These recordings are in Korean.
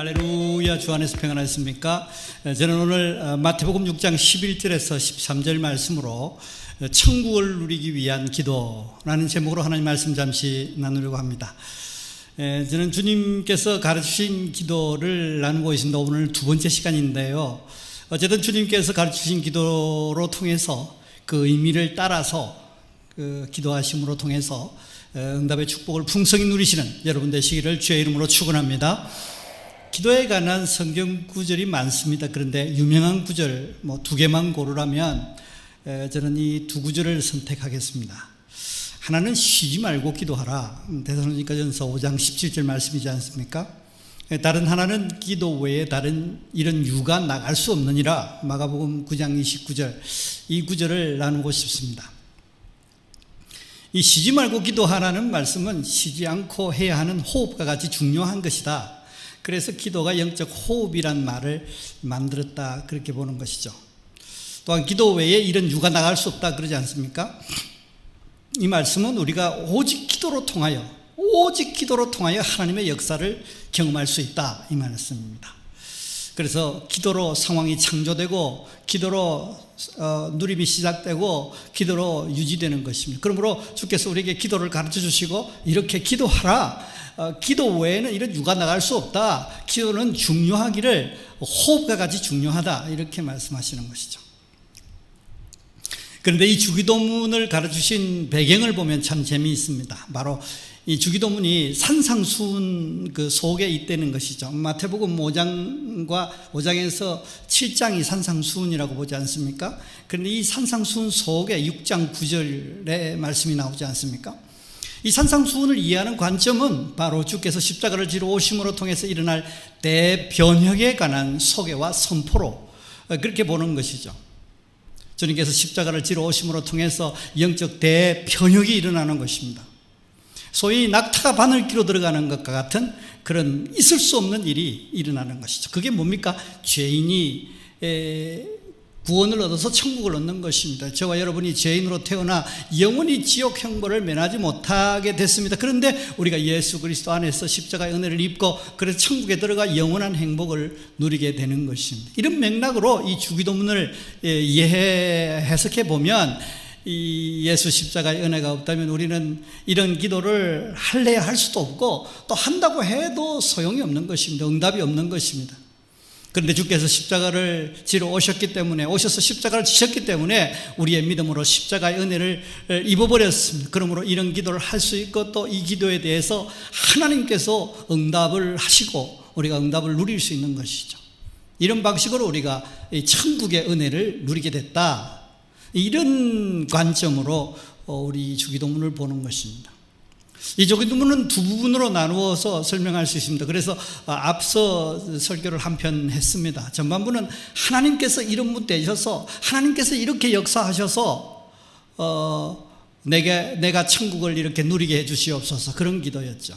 할렐루야 주 안에서 평안하셨습니까? 저는 오늘 어, 마태복음 6장 11절에서 13절 말씀으로 어, 천국을 누리기 위한 기도라는 제목으로 하나님 말씀 잠시 나누려고 합니다. 에, 저는 주님께서 가르치신 기도를 나누고 있습니다. 오늘 두 번째 시간인데요. 어쨌든 주님께서 가르치신 기도로 통해서 그 의미를 따라서 그 기도하심으로 통해서 어, 응답의 축복을 풍성히 누리시는 여러분 되시기를 주의 이름으로 축원합니다. 기도에 관한 성경 구절이 많습니다. 그런데 유명한 구절 뭐 두 개만 고르라면 에, 저는 이 두 구절을 선택하겠습니다. 하나는 쉬지 말고 기도하라. 음, 대사로니까전서 5장 17절 말씀이지 않습니까? 에, 다른 하나는 기도 외에 다른 이런 유가 나갈 수 없느니라. 마가복음 9장 29절 이 구절을 나누고 싶습니다. 이 쉬지 말고 기도하라는 말씀은 쉬지 않고 해야 하는 호흡과 같이 중요한 것이다. 그래서 기도가 영적 호흡이란 말을 만들었다. 그렇게 보는 것이죠. 또한 기도 외에 이런 유가 나갈 수 없다. 그러지 않습니까? 이 말씀은 우리가 오직 기도로 통하여, 오직 기도로 통하여 하나님의 역사를 경험할 수 있다. 이 말씀입니다. 그래서 기도로 상황이 창조되고 기도로 어, 누림이 시작되고 기도로 유지되는 것입니다. 그러므로 주께서 우리에게 기도를 가르쳐 주시고 이렇게 기도하라. 어, 기도 외에는 이런 유가 나갈 수 없다. 기도는 중요하기를 호흡과 같이 중요하다. 이렇게 말씀하시는 것이죠. 그런데 이 주기도문을 가르치신 배경을 보면 참 재미있습니다. 바로 이 주기도문이 산상수훈 그 속에 있다는 것이죠. 마태복음 5장과 5장에서 7장이 산상수훈이라고 보지 않습니까? 그런데 이 산상수훈 속에 6장 9절의 말씀이 나오지 않습니까? 이 산상수훈을 이해하는 관점은 바로 주께서 십자가를 지러 오심으로 통해서 일어날 대변혁에 관한 소개와 선포로 그렇게 보는 것이죠. 주님께서 십자가를 지러 오심으로 통해서 영적 대변혁이 일어나는 것입니다. 소위 낙타가 바늘기로 들어가는 것과 같은 그런 있을 수 없는 일이 일어나는 것이죠. 그게 뭡니까? 죄인이 구원을 얻어서 천국을 얻는 것입니다. 저와 여러분이 죄인으로 태어나 영원히 지옥 형벌을 면하지 못하게 됐습니다. 그런데 우리가 예수 그리스도 안에서 십자가의 은혜를 입고 그래서 천국에 들어가 영원한 행복을 누리게 되는 것입니다. 이런 맥락으로 이 주기도문을 이해 해석해 보면 이 예수 십자가의 은혜가 없다면 우리는 이런 기도를 할래야 할 수도 없고 또 한다고 해도 소용이 없는 것입니다. 응답이 없는 것입니다. 그런데 주께서 십자가를 지러 오셨기 때문에 오셔서 십자가를 지셨기 때문에 우리의 믿음으로 십자가의 은혜를 입어버렸습니다. 그러므로 이런 기도를 할 수 있고 또 이 기도에 대해서 하나님께서 응답을 하시고 우리가 응답을 누릴 수 있는 것이죠. 이런 방식으로 우리가 천국의 은혜를 누리게 됐다. 이런 관점으로 우리 주기도문을 보는 것입니다. 이 주기도문은 두 부분으로 나누어서 설명할 수 있습니다. 그래서 앞서 설교를 한 편 했습니다. 전반부는 하나님께서 이런 분 되셔서 하나님께서 이렇게 역사하셔서 어, 내게 내가 천국을 이렇게 누리게 해주시옵소서 그런 기도였죠.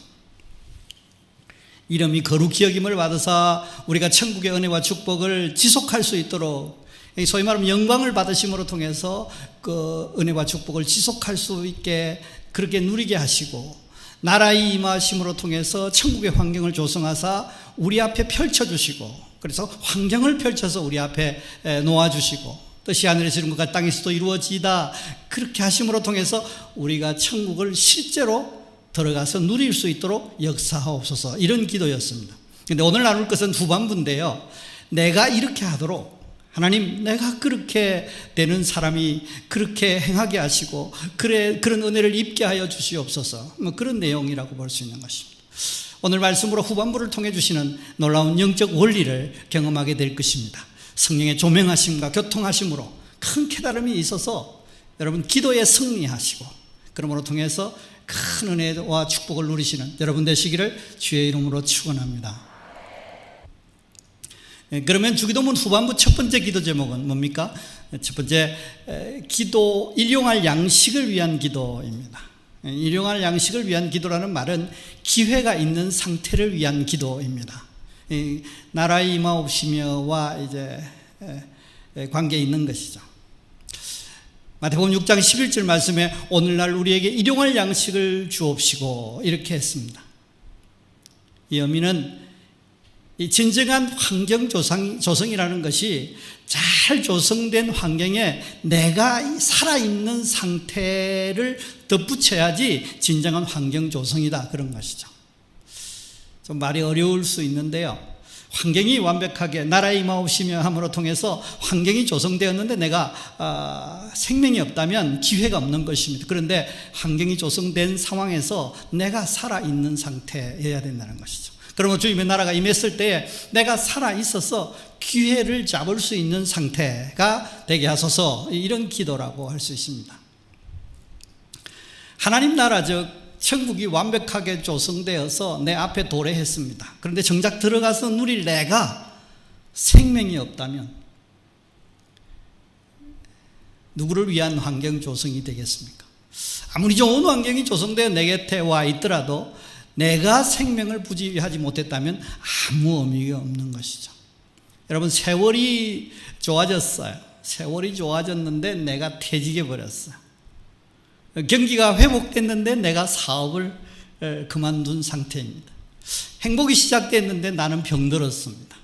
이름이 거룩히 여김을 받으사 우리가 천국의 은혜와 축복을 지속할 수 있도록 소위 말하면 영광을 받으심으로 통해서 그 은혜와 축복을 지속할 수 있게 그렇게 누리게 하시고 나라의 임하심으로 통해서 천국의 환경을 조성하사 우리 앞에 펼쳐주시고 그래서 환경을 펼쳐서 우리 앞에 놓아주시고 뜻이 하늘에서 이룬 것과 땅에서도 이루어지다 그렇게 하심으로 통해서 우리가 천국을 실제로 들어가서 누릴 수 있도록 역사하옵소서 이런 기도였습니다. 근데 오늘 나눌 것은 후반부인데요. 내가 이렇게 하도록 하나님, 내가 그렇게 되는 사람이 그렇게 행하게 하시고, 그래, 그런 은혜를 입게 하여 주시옵소서. 뭐 그런 내용이라고 볼 수 있는 것입니다. 오늘 말씀으로 후반부를 통해 주시는 놀라운 영적 원리를 경험하게 될 것입니다. 성령의 조명하심과 교통하심으로 큰 깨달음이 있어서 여러분 기도에 승리하시고, 그러므로 통해서 큰 은혜와 축복을 누리시는 여러분 되시기를 주의 이름으로 축원합니다. 그러면 주기도문 후반부 첫 번째 기도 제목은 뭡니까? 첫 번째 기도 일용할 양식을 위한 기도입니다. 일용할 양식을 위한 기도라는 말은 기회가 있는 상태를 위한 기도입니다. 나라의 임하옵시며와 이제 관계 있는 것이죠. 마태복음 6장 11절 말씀에 오늘날 우리에게 일용할 양식을 주옵시고 이렇게 했습니다. 이 의미는 이 진정한 환경 조성, 조성이라는 것이 잘 조성된 환경에 내가 살아있는 상태를 덧붙여야지 진정한 환경 조성이다. 그런 것이죠. 좀 말이 어려울 수 있는데요. 환경이 완벽하게 나라의 임하옵시며 함으로 통해서 환경이 조성되었는데 내가 아, 생명이 없다면 기회가 없는 것입니다. 그런데 환경이 조성된 상황에서 내가 살아있는 상태여야 된다는 것이죠. 그러면 주님의 나라가 임했을 때에 내가 살아 있어서 기회를 잡을 수 있는 상태가 되게 하소서 이런 기도라고 할 수 있습니다. 하나님 나라 즉 천국이 완벽하게 조성되어서 내 앞에 도래했습니다. 그런데 정작 들어가서 누릴 내가 생명이 없다면 누구를 위한 환경 조성이 되겠습니까? 아무리 좋은 환경이 조성되어 내 곁에 와 있더라도 내가 생명을 부지하지 못했다면 아무 의미가 없는 것이죠. 여러분 세월이 좋아졌어요. 세월이 좋아졌는데 내가 퇴직해 버렸어요. 경기가 회복됐는데 내가 사업을 그만둔 상태입니다. 행복이 시작됐는데 나는 병들었습니다.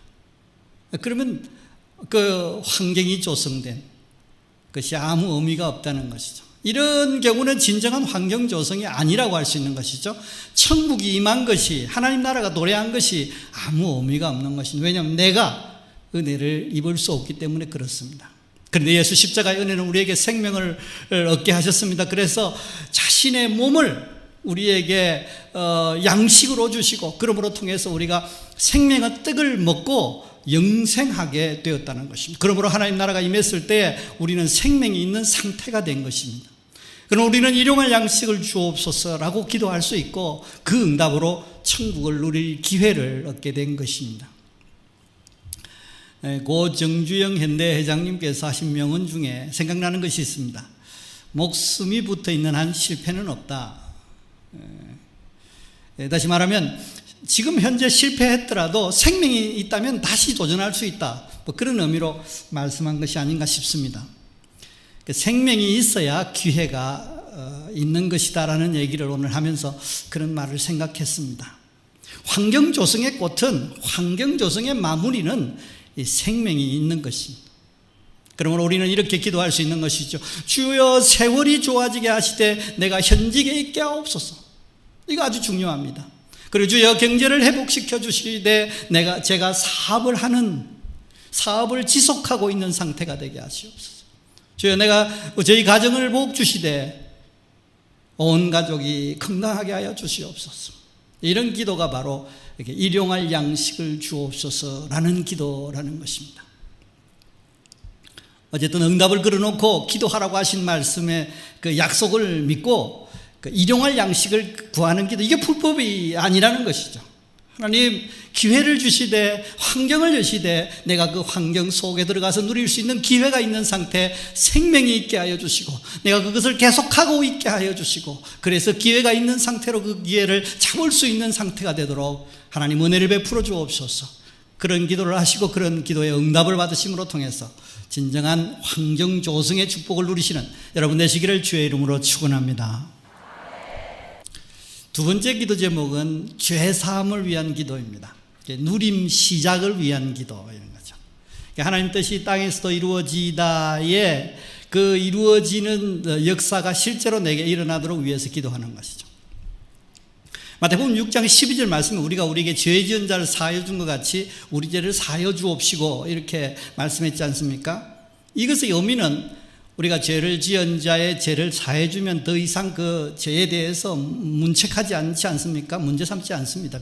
그러면 그 환경이 조성된 것이 아무 의미가 없다는 것이죠. 이런 경우는 진정한 환경 조성이 아니라고 할 수 있는 것이죠. 천국이 임한 것이 하나님 나라가 도래한 것이 아무 의미가 없는 것입니다. 왜냐하면 내가 은혜를 입을 수 없기 때문에 그렇습니다. 그런데 예수 십자가의 은혜는 우리에게 생명을 얻게 하셨습니다. 그래서 자신의 몸을 우리에게 어, 양식으로 주시고 그러므로 통해서 우리가 생명의 떡을 먹고 영생하게 되었다는 것입니다. 그러므로 하나님 나라가 임했을 때 우리는 생명이 있는 상태가 된 것입니다. 그럼 우리는 일용할 양식을 주옵소서라고 기도할 수 있고 그 응답으로 천국을 누릴 기회를 얻게 된 것입니다. 예, 고 정주영 현대 회장님께서 하신 명언 중에 생각나는 것이 있습니다. 목숨이 붙어 있는 한 실패는 없다. 예, 다시 말하면 지금 현재 실패했더라도 생명이 있다면 다시 도전할 수 있다. 뭐 그런 의미로 말씀한 것이 아닌가 싶습니다. 그 생명이 있어야 기회가 어, 있는 것이다라는 얘기를 오늘 하면서 그런 말을 생각했습니다. 환경 조성의 꽃은 환경 조성의 마무리는 생명이 있는 것입니다. 그러므로 우리는 이렇게 기도할 수 있는 것이죠. 주여 세월이 좋아지게 하시되 내가 현직에 있게 하옵소서. 이거 아주 중요합니다. 그리고 주여 경제를 회복시켜 주시되 내가 제가 사업을 하는 사업을 지속하고 있는 상태가 되게 하시옵소서. 주여 내가 저희 가정을 복 주시되 온 가족이 건강하게 하여 주시옵소서. 이런 기도가 바로 이렇게 일용할 양식을 주옵소서라는 기도라는 것입니다. 어쨌든 응답을 걸어놓고 기도하라고 하신 말씀의 그 약속을 믿고 그 일용할 양식을 구하는 기도 이게 불법이 아니라는 것이죠. 하나님 기회를 주시되 환경을 주시되 내가 그 환경 속에 들어가서 누릴 수 있는 기회가 있는 상태 생명이 있게 하여 주시고 내가 그것을 계속하고 있게 하여 주시고 그래서 기회가 있는 상태로 그 기회를 잡을 수 있는 상태가 되도록 하나님 은혜를 베풀어 주옵소서 그런 기도를 하시고 그런 기도의 응답을 받으심으로 통해서 진정한 환경 조성의 축복을 누리시는 여러분 되시기를 주의 이름으로 축원합니다. 두 번째 기도 제목은 죄 사함을 위한 기도입니다. 누림 시작을 위한 기도 이런 거죠. 하나님 뜻이 땅에서도 이루어지다에 그 이루어지는 역사가 실제로 내게 일어나도록 위해서 기도하는 것이죠. 마태복음 6장 12절 말씀에 우리가 우리에게 죄 지은 자를 사하여 준 것 같이 우리 죄를 사하여 주옵시고 이렇게 말씀했지 않습니까? 이것의 의미는 우리가 죄를 지은 자의 죄를 사해 주면 더 이상 그 죄에 대해서 문책하지 않지 않습니까? 문제 삼지 않습니다.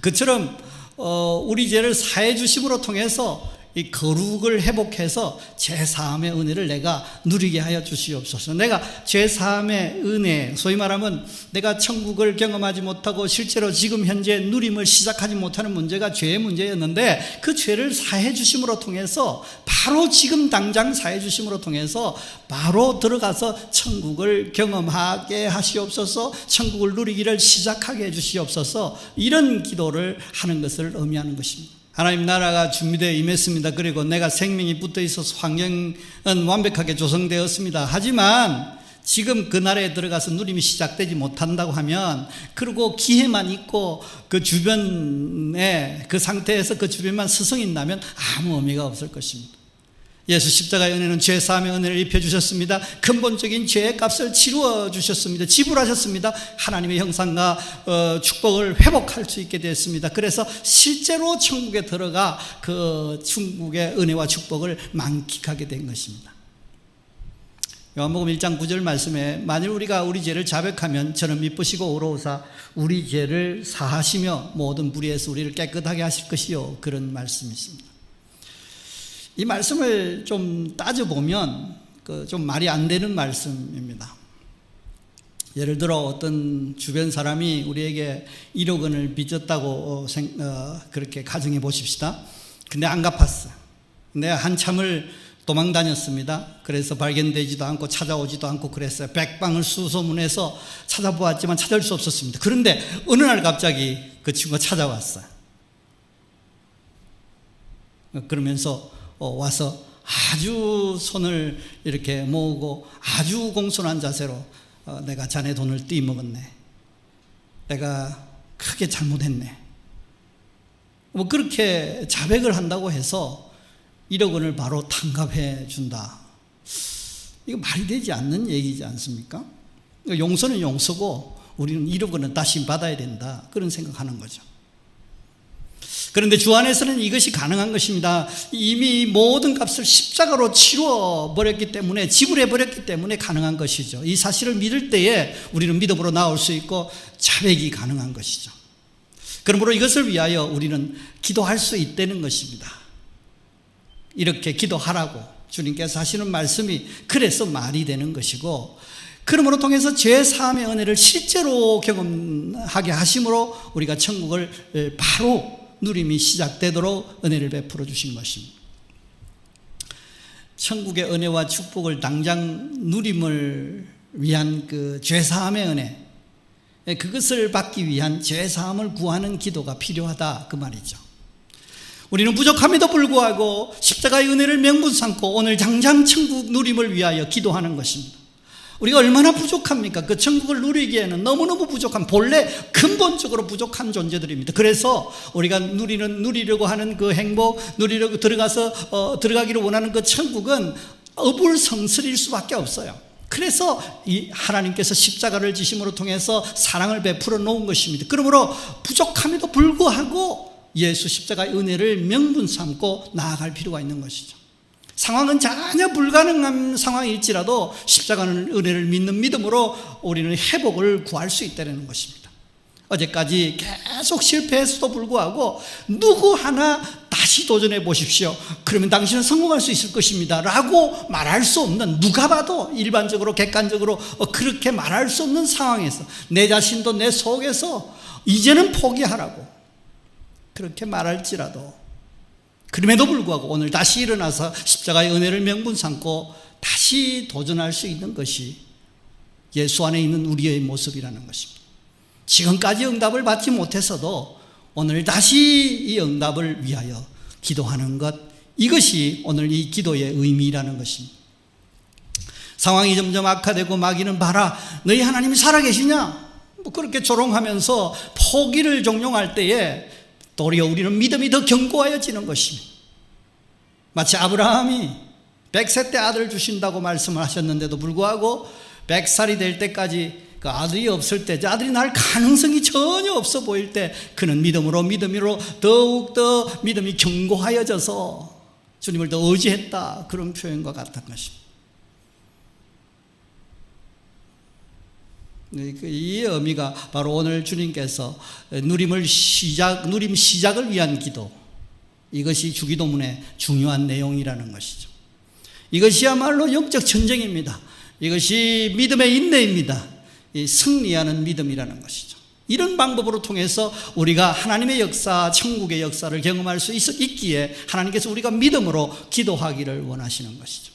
그처럼 어, 우리 죄를 사해 주심으로 통해서 이 거룩을 회복해서 죄 사함의 은혜를 내가 누리게 하여 주시옵소서. 내가 죄 사함의 은혜, 소위 말하면 내가 천국을 경험하지 못하고 실제로 지금 현재 누림을 시작하지 못하는 문제가 죄의 문제였는데 그 죄를 사해 주심으로 통해서 바로 지금 당장 사해 주심으로 통해서 바로 들어가서 천국을 경험하게 하시옵소서. 천국을 누리기를 시작하게 해 주시옵소서. 이런 기도를 하는 것을 의미하는 것입니다. 하나님 나라가 준비되어 임했습니다. 그리고 내가 생명이 붙어 있어서 환경은 완벽하게 조성되었습니다. 하지만 지금 그 나라에 들어가서 누림이 시작되지 못한다고 하면 그리고 기회만 있고 그 주변에 그 상태에서 그 주변만 스성인다면 아무 의미가 없을 것입니다. 예수 십자가의 은혜는 죄 사함의 은혜를 입혀 주셨습니다. 근본적인 죄의 값을 치루어 주셨습니다. 지불하셨습니다. 하나님의 형상과 어, 축복을 회복할 수 있게 되었습니다. 그래서 실제로 천국에 들어가 그 천국의 은혜와 축복을 만끽하게 된 것입니다. 요한복음 1장 9절 말씀에 만일 우리가 우리 죄를 자백하면 저는 미쁘시고 오로우사 우리 죄를 사하시며 모든 불의에서 우리를 깨끗하게 하실 것이요 그런 말씀이 있습니다. 이 말씀을 좀 따져보면 그 좀 말이 안 되는 말씀입니다. 예를 들어 어떤 주변 사람이 우리에게 1억 원을 빚졌다고 생, 어, 그렇게 가정해 보십시다. 근데 안 갚았어요. 근데 한참을 도망 다녔습니다. 그래서 발견되지도 않고 찾아오지도 않고 그랬어요. 백방을 수소문해서 찾아보았지만 찾을 수 없었습니다. 그런데 어느 날 갑자기 그 친구가 찾아왔어요. 그러면서 어, 와서 아주 손을 이렇게 모으고 아주 공손한 자세로 어, 내가 자네 돈을 띠먹었네. 내가 크게 잘못했네. 뭐 그렇게 자백을 한다고 해서 1억 원을 바로 탕감해 준다. 이거 말이 되지 않는 얘기지 않습니까? 용서는 용서고 우리는 1억 원은 다시 받아야 된다. 그런 생각하는 거죠. 그런데 주 안에서는 이것이 가능한 것입니다. 이미 모든 값을 십자가로 치루어 버렸기 때문에 지불해 버렸기 때문에 가능한 것이죠. 이 사실을 믿을 때에 우리는 믿음으로 나올 수 있고 자백이 가능한 것이죠. 그러므로 이것을 위하여 우리는 기도할 수 있다는 것입니다. 이렇게 기도하라고 주님께서 하시는 말씀이 그래서 말이 되는 것이고 그러므로 통해서 죄 사함의 은혜를 실제로 경험하게 하심으로 우리가 천국을 바로 누림이 시작되도록 은혜를 베풀어 주신 것입니다. 천국의 은혜와 축복을 당장 누림을 위한 그 죄사함의 은혜, 그것을 받기 위한 죄사함을 구하는 기도가 필요하다 그 말이죠. 우리는 부족함에도 불구하고 십자가의 은혜를 명분 삼고 오늘 당장 천국 누림을 위하여 기도하는 것입니다. 우리가 얼마나 부족합니까? 그 천국을 누리기에는 너무너무 부족한, 본래 근본적으로 부족한 존재들입니다. 그래서 우리가 누리는, 누리려고 하는 그 행복, 누리려고 들어가서, 어, 들어가기를 원하는 그 천국은 어불성설일 수밖에 없어요. 그래서 이 하나님께서 십자가를 지심으로 통해서 사랑을 베풀어 놓은 것입니다. 그러므로 부족함에도 불구하고 예수 십자가의 은혜를 명분 삼고 나아갈 필요가 있는 것이죠. 상황은 전혀 불가능한 상황일지라도 십자가는 은혜를 믿는 믿음으로 우리는 회복을 구할 수 있다는 것입니다. 어제까지 계속 실패했어도 불구하고 누구 하나 다시 도전해 보십시오. 그러면 당신은 성공할 수 있을 것입니다. 라고 말할 수 없는, 누가 봐도 일반적으로, 객관적으로 그렇게 말할 수 없는 상황에서 내 자신도 내 속에서 이제는 포기하라고 그렇게 말할지라도 그럼에도 불구하고 오늘 다시 일어나서 십자가의 은혜를 명분 삼고 다시 도전할 수 있는 것이 예수 안에 있는 우리의 모습이라는 것입니다. 지금까지 응답을 받지 못했어도 오늘 다시 이 응답을 위하여 기도하는 것, 이것이 오늘 이 기도의 의미라는 것입니다. 상황이 점점 악화되고 마귀는 봐라, 너희 하나님이 살아계시냐? 뭐 그렇게 조롱하면서 포기를 종용할 때에 도리어 우리는 믿음이 더 견고하여지는 것입니다. 마치 아브라함이 100세 때 아들을 주신다고 말씀을 하셨는데도 불구하고 100살이 될 때까지 그 아들이 없을 때, 아들이 날 가능성이 전혀 없어 보일 때, 그는 믿음으로, 믿음으로 더욱더 믿음이 견고하여져서 주님을 더 의지했다. 그런 표현과 같은 것입니다. 네, 그 이 의미가 바로 오늘 주님께서 누림을 시작, 누림 시작을 위한 기도. 이것이 주기도문의 중요한 내용이라는 것이죠. 이것이야말로 영적 전쟁입니다. 이것이 믿음의 인내입니다. 승리하는 믿음이라는 것이죠. 이런 방법으로 통해서 우리가 하나님의 역사, 천국의 역사를 경험할 수 있, 있기에 하나님께서 우리가 믿음으로 기도하기를 원하시는 것이죠.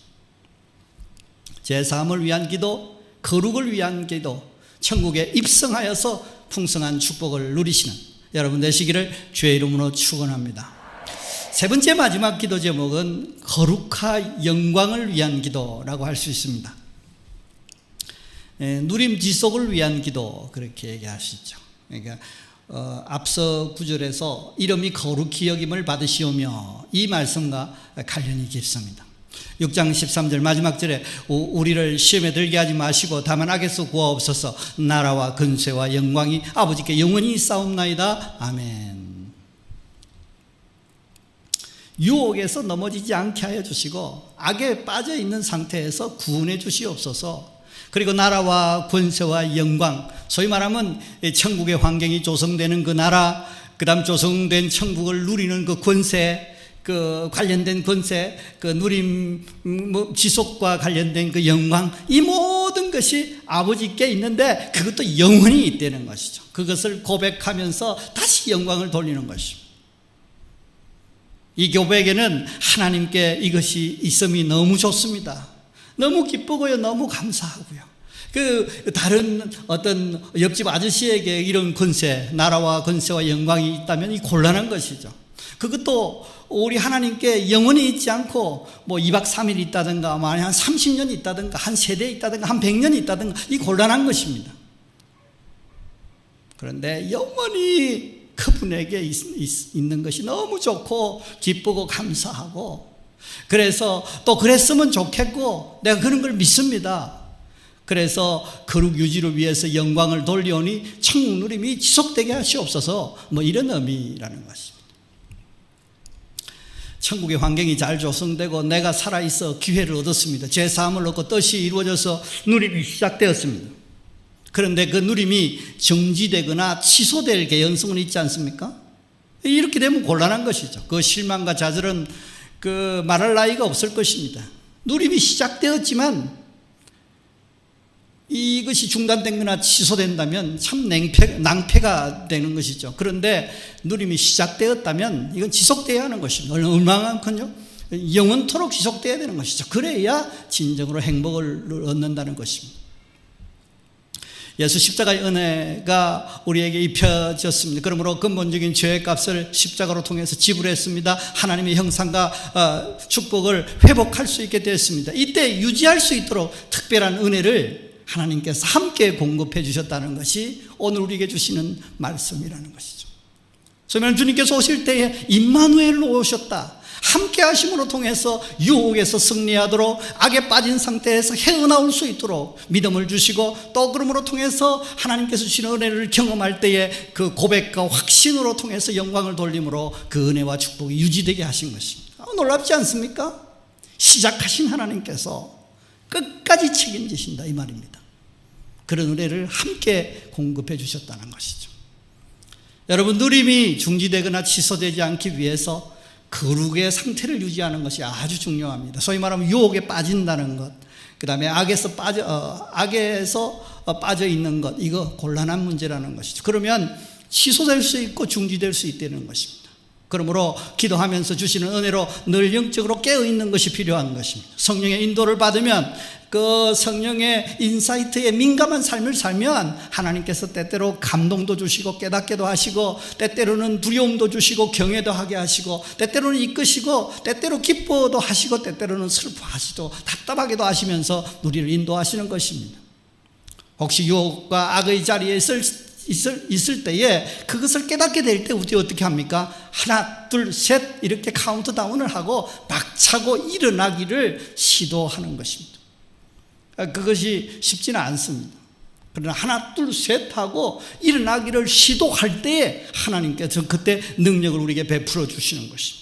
제3을 위한 기도, 거룩을 위한 기도, 천국에 입성하여서 풍성한 축복을 누리시는 여러분 되시기를 주의 이름으로 축원합니다. 세 번째 마지막 기도 제목은 거룩하 영광을 위한 기도라고 할 수 있습니다. 에, 누림 지속을 위한 기도 그렇게 얘기하시죠. 그러니까 어, 앞서 구절에서 이름이 거룩히 여김을 받으시오며 이 말씀과 관련이 깊습니다. 6장 13절 마지막 절에 우- 우리를 시험에 들게 하지 마시고 다만 악에서 구하옵소서. 나라와 근세와 영광이 아버지께 영원히 싸움나이다. 아멘. 유혹에서 넘어지지 않게 하여 주시고 악에 빠져 있는 상태에서 구원해 주시옵소서. 그리고 나라와 권세와 영광, 소위 말하면 천국의 환경이 조성되는 그 나라, 그 다음 조성된 천국을 누리는 그 권세, 그 관련된 권세, 그 누림 음, 뭐 지속과 관련된 그 영광, 이 모든 것이 아버지께 있는데 그것도 영원히 있다는 것이죠. 그것을 고백하면서 다시 영광을 돌리는 것입니다. 이 교백에는 하나님께 이것이 있음이 너무 좋습니다. 너무 기쁘고요. 너무 감사하고요. 그 다른 어떤 옆집 아저씨에게 이런 권세, 나라와 권세와 영광이 있다면 이 곤란한 것이죠. 그것도 우리 하나님께 영원히 있지 않고 뭐 2박 3일 있다든가 뭐한 30년 있다든가 한 세대 있다든가 한 100년 있다든가 이 곤란한 것입니다. 그런데 영원히 그분에게 있, 는 것이 너무 좋고 기쁘고 감사하고 그래서 또 그랬으면 좋겠고 내가 그런 걸 믿습니다. 그래서 거룩 유지를 위해서 영광을 돌려오니 천국 누림이 지속되게 하시옵소서 뭐 이런 의미라는 것입니다. 천국의 환경이 잘 조성되고 내가 살아있어 기회를 얻었습니다. 제 사함을 얻고 뜻이 이루어져서 누림이 시작되었습니다. 그런데 그 누림이 정지되거나 취소될 개연성은 있지 않습니까? 이렇게 되면 곤란한 것이죠. 그 실망과 좌절은 그 말할 나이가 없을 것입니다. 누림이 시작되었지만 이것이 중단되거나 취소된다면 참 낭패, 낭패가 되는 것이죠. 그런데 누림이 시작되었다면 이건 지속돼야 하는 것입니다. 얼마만큼요? 영원토록 지속돼야 되는 것이죠. 그래야 진정으로 행복을 얻는다는 것입니다. 예수 십자가의 은혜가 우리에게 입혀졌습니다. 그러므로 근본적인 죄의 값을 십자가로 통해서 지불했습니다. 하나님의 형상과 어, 축복을 회복할 수 있게 되었습니다. 이때 유지할 수 있도록 특별한 은혜를 하나님께서 함께 공급해 주셨다는 것이 오늘 우리에게 주시는 말씀이라는 것이죠. 소면 주님께서 오실 때에 임마누엘로 오셨다. 함께 하심으로 통해서 유혹에서 승리하도록 악에 빠진 상태에서 헤어나올 수 있도록 믿음을 주시고 또 그러므로 통해서 하나님께서 주시는 은혜를 경험할 때에 그 고백과 확신으로 통해서 영광을 돌림으로 그 은혜와 축복이 유지되게 하신 것입니다. 아, 놀랍지 않습니까? 시작하신 하나님께서 끝까지 책임지신다 이 말입니다. 그런 은혜를 함께 공급해 주셨다는 것이죠. 여러분 누림이 중지되거나 취소되지 않기 위해서 거룩의 상태를 유지하는 것이 아주 중요합니다. 소위 말하면 유혹에 빠진다는 것, 그 다음에 악에서 빠져, 어, 악에서 어, 빠져 있는 것, 이거 곤란한 문제라는 것이죠. 그러면 취소될 수 있고 중지될 수 있다는 것입니다. 그러므로 기도하면서 주시는 은혜로 늘 영적으로 깨어 있는 것이 필요한 것입니다. 성령의 인도를 받으면 그 성령의 인사이트에 민감한 삶을 살면 하나님께서 때때로 감동도 주시고 깨닫게도 하시고 때때로는 두려움도 주시고 경외도 하게 하시고 때때로는 이끄시고 때때로 기뻐도 하시고 때때로는 슬퍼하시고 답답하게도 하시면서 우리를 인도하시는 것입니다. 혹시 유혹과 악의 자리에 있을, 있을, 있을 때에 그것을 깨닫게 될 때 우리 어떻게 합니까? 하나, 둘, 셋 이렇게 카운트다운을 하고 박차고 일어나기를 시도하는 것입니다. 그것이 쉽지는 않습니다. 그러나 하나, 둘, 셋 하고 일어나기를 시도할 때에 하나님께서 그때 능력을 우리에게 베풀어 주시는 것입니다.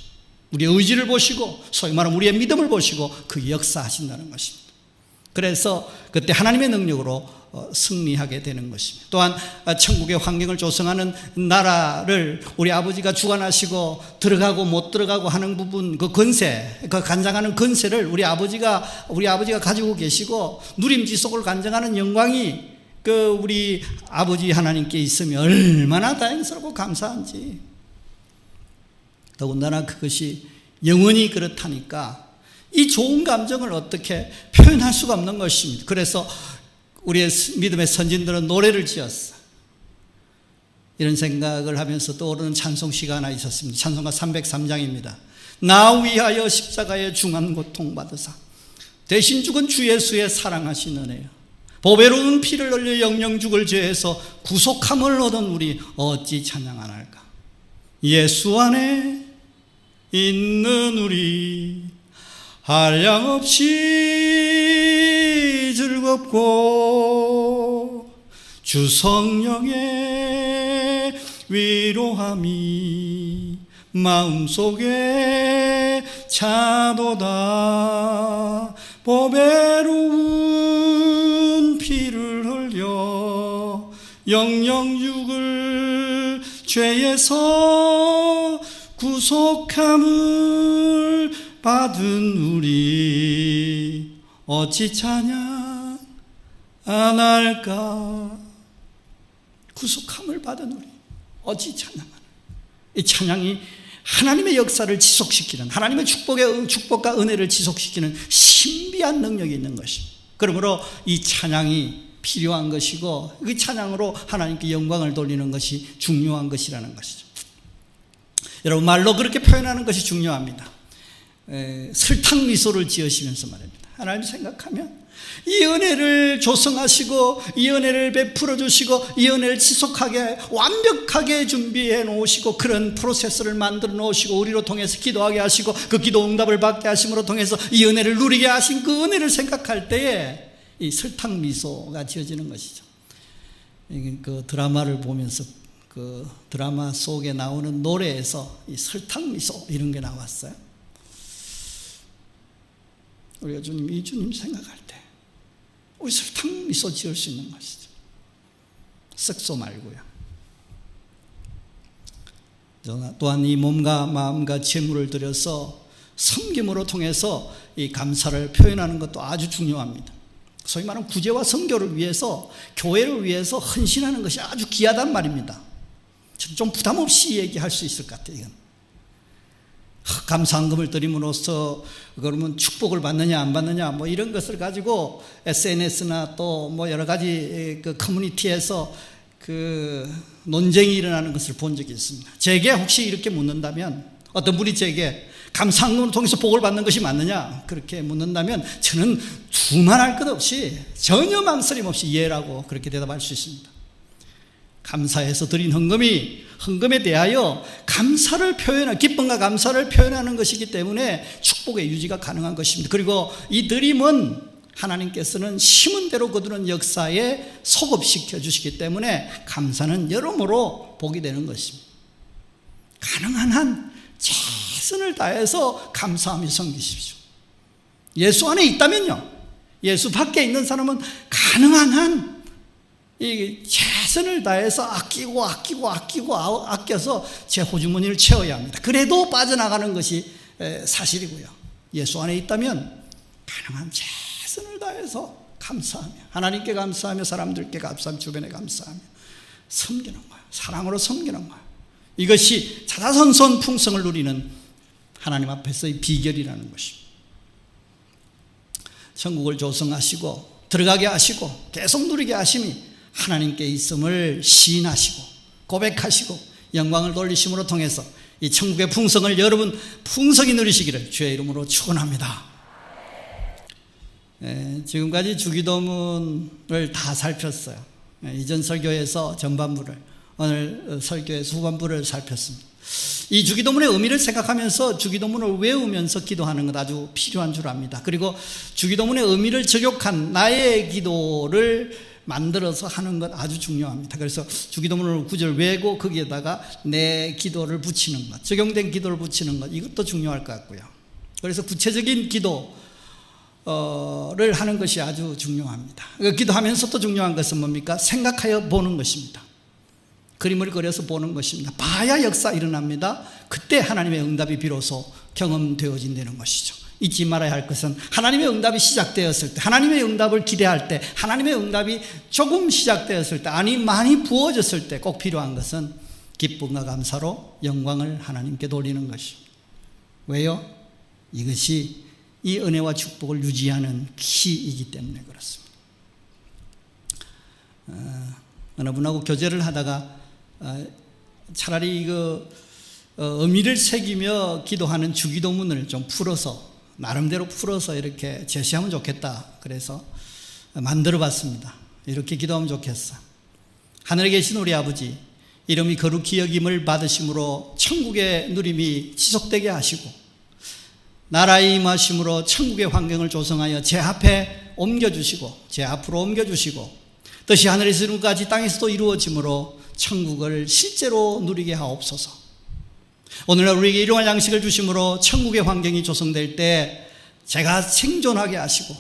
우리의 의지를 보시고 소위 말하면 우리의 믿음을 보시고 그 역사하신다는 것입니다. 그래서 그때 하나님의 능력으로 어, 승리하게 되는 것입니다. 또한 어, 천국의 환경을 조성하는 나라를 우리 아버지가 주관하시고 들어가고 못 들어가고 하는 부분 그 건세, 그 간장하는 건세를 우리 아버지가 우리 아버지가 가지고 계시고 누림지 속을 간장하는 영광이 그 우리 아버지 하나님께 있으면 얼마나 다행스럽고 감사한지. 더군다나 그것이 영원히 그렇다니까 이 좋은 감정을 어떻게 표현할 수가 없는 것입니다. 그래서 우리의 믿음의 선진들은 노래를 지었어. 이런 생각을 하면서 떠오르는 찬송시가 하나 있었습니다. 찬송가 303장입니다. 나 위하여 십자가의 중한 고통 받으사 대신 죽은 주 예수의 사랑하신 은혜요. 보배로운 피를 흘려 영영 죽을 죄해서 구속함을 얻은 우리 어찌 찬양 안 할까? 예수 안에 있는 우리 한량없이 즐겁고 주성령의 위로함이 마음속에 차도다. 보배로운 피를 흘려 영영육을 죄에서 구속함을 받은 우리 어찌 찬양 안 할까 구속함을 받은 우리 어찌 찬양하나 이 찬양이 하나님의 역사를 지속시키는 하나님의 축복의 축복과 은혜를 지속시키는 신비한 능력이 있는 것입니다. 그러므로 이 찬양이 필요한 것이고 그 찬양으로 하나님께 영광을 돌리는 것이 중요한 것이라는 것이죠. 여러분 말로 그렇게 표현하는 것이 중요합니다. 에, 설탕 미소를 지으시면서 말입니다. 하나님 생각하면 이 은혜를 조성하시고 이 은혜를 베풀어 주시고 이 은혜를 지속하게 완벽하게 준비해 놓으시고 그런 프로세스를 만들어 놓으시고 우리로 통해서 기도하게 하시고 그 기도 응답을 받게 하심으로 통해서 이 은혜를 누리게 하신 그 은혜를 생각할 때에 이 설탕 미소가 지어지는 것이죠. 그 드라마를 보면서 그 드라마 속에 나오는 노래에서 이 설탕 미소 이런 게 나왔어요. 우리가 주님, 이 주님 생각할 때 우리 설탕 미소 지을 수 있는 것이죠. 쓱소 말고요. 또한 이 몸과 마음과 재물을 들여서 섬김으로 통해서 이 감사를 표현하는 것도 아주 중요합니다. 소위 말하는 구제와 선교를 위해서 교회를 위해서 헌신하는 것이 아주 귀하단 말입니다. 좀 부담 없이 얘기할 수 있을 것 같아요. 이건. 감사한금을 드림으로써 그러면 축복을 받느냐 안 받느냐 뭐 이런 것을 가지고 SNS나 또 뭐 여러 가지 그 커뮤니티에서 그 논쟁이 일어나는 것을 본 적이 있습니다. 제게 혹시 이렇게 묻는다면 어떤 분이 제게 감사한금을 통해서 복을 받는 것이 맞느냐 그렇게 묻는다면 저는 두말할 것 없이 전혀 망설임 없이 예라고 그렇게 대답할 수 있습니다. 감사해서 드린 헌금이 헌금에 대하여 감사를 표현하 기쁨과 감사를 표현하는 것이기 때문에 축복의 유지가 가능한 것입니다. 그리고 이 드림은 하나님께서는 심은 대로 거두는 역사에 소급시켜 주시기 때문에 감사는 여러모로 복이 되는 것입니다. 가능한 한 최선을 다해서 감사하며 섬기십시오. 예수 안에 있다면요. 예수 밖에 있는 사람은 가능한 한 이 최선을 다해서 아끼고 아끼고 아끼고 아껴서 제 호주머니를 채워야 합니다. 그래도 빠져나가는 것이 사실이고요. 예수 안에 있다면 가능한 최선을 다해서 감사하며 하나님께 감사하며 사람들께 감사하며 주변에 감사하며 섬기는 거예요. 사랑으로 섬기는 거예요. 이것이 자자손손 풍성을 누리는 하나님 앞에서의 비결이라는 것입니다. 천국을 조성하시고 들어가게 하시고 계속 누리게 하심이 하나님께 있음을 시인하시고 고백하시고 영광을 돌리심으로 통해서 이 천국의 풍성을 여러분 풍성히 누리시기를 주의 이름으로 축원합니다. 예, 지금까지 주기도문을 다 살폈어요. 예, 이전 설교에서 전반부를 오늘 설교에서 후반부를 살폈습니다. 이 주기도문의 의미를 생각하면서 주기도문을 외우면서 기도하는 것 아주 필요한 줄 압니다. 그리고 주기도문의 의미를 저격한 나의 기도를 만들어서 하는 것 아주 중요합니다. 그래서 주기도문을 구절 외고 거기에다가 내 기도를 붙이는 것, 적용된 기도를 붙이는 것 이것도 중요할 것 같고요. 그래서 구체적인 기도를 하는 것이 아주 중요합니다. 그 기도하면서 또 중요한 것은 뭡니까? 생각하여 보는 것입니다. 그림을 그려서 보는 것입니다. 봐야 역사 일어납니다. 그때 하나님의 응답이 비로소 경험되어진다는 것이죠. 잊지 말아야 할 것은 하나님의 응답이 시작되었을 때, 하나님의 응답을 기대할 때, 하나님의 응답이 조금 시작되었을 때, 아니 많이 부어졌을 때 꼭 필요한 것은 기쁨과 감사로 영광을 하나님께 돌리는 것입니다. 왜요? 이것이 이 은혜와 축복을 유지하는 키이기 때문에 그렇습니다. 어, 어느 분하고 교제를 하다가 어, 차라리 그 어, 의미를 새기며 기도하는 주기도문을 좀 풀어서 나름대로 풀어서 이렇게 제시하면 좋겠다. 그래서 만들어 봤습니다. 이렇게 기도하면 좋겠어. 하늘에 계신 우리 아버지, 이름이 거룩히 여김을 받으심으로 천국의 누림이 지속되게 하시고, 나라의 임하심으로 천국의 환경을 조성하여 제 앞에 옮겨주시고, 제 앞으로 옮겨주시고, 뜻이 하늘에서 이룬 까지 땅에서도 이루어짐으로 천국을 실제로 누리게 하옵소서. 오늘날 우리에게 일용할 양식을 주심으로 천국의 환경이 조성될 때 제가 생존하게 하시고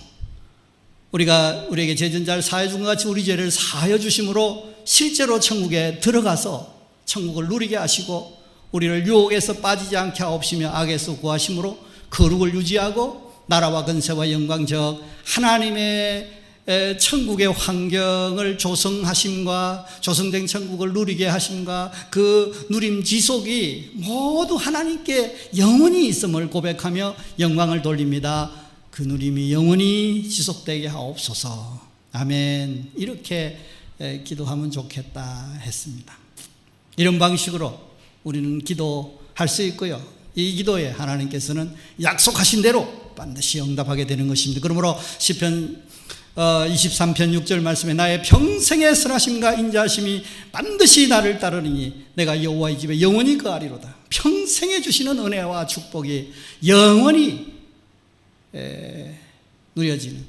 우리가 우리에게 제전자를 사해 준 것 같이 우리 죄를 사하여 주심으로 실제로 천국에 들어가서 천국을 누리게 하시고 우리를 유혹에서 빠지지 않게 하옵시며 악에서 구하심으로 거룩을 유지하고 나라와 근세와 영광 적 하나님의 에, 천국의 환경을 조성하심과 조성된 천국을 누리게 하심과 그 누림 지속이 모두 하나님께 영원히 있음을 고백하며 영광을 돌립니다. 그 누림이 영원히 지속되게 하옵소서. 아멘. 이렇게 에, 기도하면 좋겠다 했습니다. 이런 방식으로 우리는 기도할 수 있고요. 이 기도에 하나님께서는 약속하신 대로 반드시 응답하게 되는 것입니다. 그러므로 시편 23편 6절 말씀에 나의 평생의 선하심과 인자하심이 반드시 나를 따르니 내가 여호와의 집에 영원히 거하리로다. 평생에 주시는 은혜와 축복이 영원히 누려지는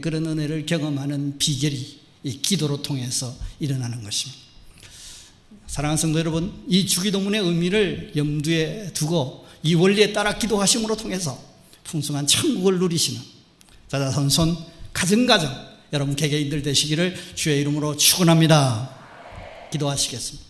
그런 은혜를 경험하는 비결이 이 기도로 통해서 일어나는 것입니다. 사랑하는 성도 여러분, 이 주기도문의 의미를 염두에 두고 이 원리에 따라 기도하심으로 통해서 풍성한 천국을 누리시는 자자손손 가정가정 여러분 개개인들 되시기를 주의 이름으로 축원합니다. 기도하시겠습니다.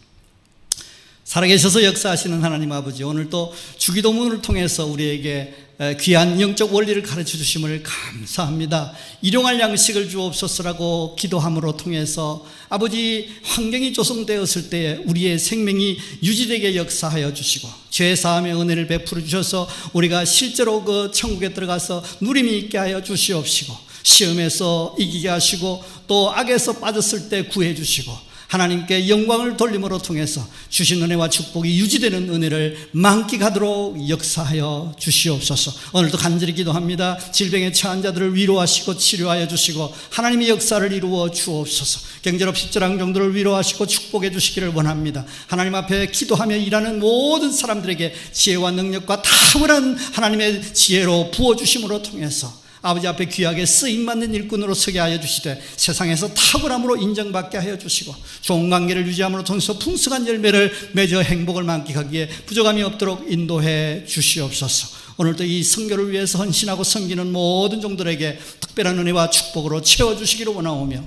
살아계셔서 역사하시는 하나님 아버지 오늘 또 주기도문을 통해서 우리에게 귀한 영적 원리를 가르쳐 주심을 감사합니다. 일용할 양식을 주옵소서라고 기도함으로 통해서 아버지 환경이 조성되었을 때 우리의 생명이 유지되게 역사하여 주시고 죄 사함의 은혜를 베풀어 주셔서 우리가 실제로 그 천국에 들어가서 누림이 있게 하여 주시옵시고 시험에서 이기게 하시고 또 악에서 빠졌을 때 구해 주시고 하나님께 영광을 돌림으로 통해서 주신 은혜와 축복이 유지되는 은혜를 만끽하도록 역사하여 주시옵소서. 오늘도 간절히 기도합니다. 질병에 처한 자들을 위로하시고 치료하여 주시고 하나님의 역사를 이루어 주옵소서. 경제로 십절한 정도를 위로하시고 축복해 주시기를 원합니다. 하나님 앞에 기도하며 일하는 모든 사람들에게 지혜와 능력과 탁월한 하나님의 지혜로 부어 주심으로 통해서 아버지 앞에 귀하게 쓰임받는 일꾼으로 서게 하여 주시되 세상에서 탁월함으로 인정받게 하여 주시고 좋은 관계를 유지함으로 통해서 풍성한 열매를 맺어 행복을 만끽하기에 부족함이 없도록 인도해 주시옵소서. 오늘도 이 성교를 위해서 헌신하고 섬기는 모든 종들에게 특별한 은혜와 축복으로 채워주시기를 원하오며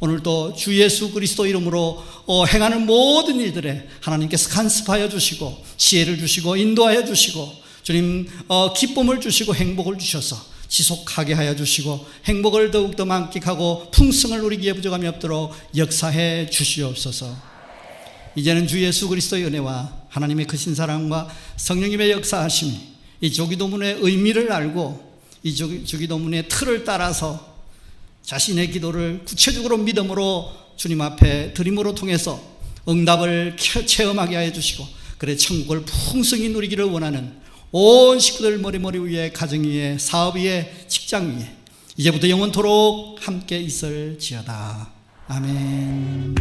오늘도 주 예수 그리스도 이름으로 어, 행하는 모든 일들에 하나님께서 간섭하여 주시고 지혜를 주시고 인도하여 주시고 주님 어, 기쁨을 주시고 행복을 주셔서 지속하게 하여 주시고 행복을 더욱더 만끽하고 풍성을 누리기에 부족함이 없도록 역사해 주시옵소서. 이제는 주 예수 그리스도의 은혜와 하나님의 크신 사랑과 성령님의 역사하심이 이 조기도문의 의미를 알고 이 조기도문의 틀을 따라서 자신의 기도를 구체적으로 믿음으로 주님 앞에 드림으로 통해서 응답을 체험하게 하여 주시고 그래 천국을 풍성히 누리기를 원하는 온 식구들 머리머리 위에, 가정 위에, 사업 위에, 직장 위에, 이제부터 영원토록 함께 있을지어다. 아멘.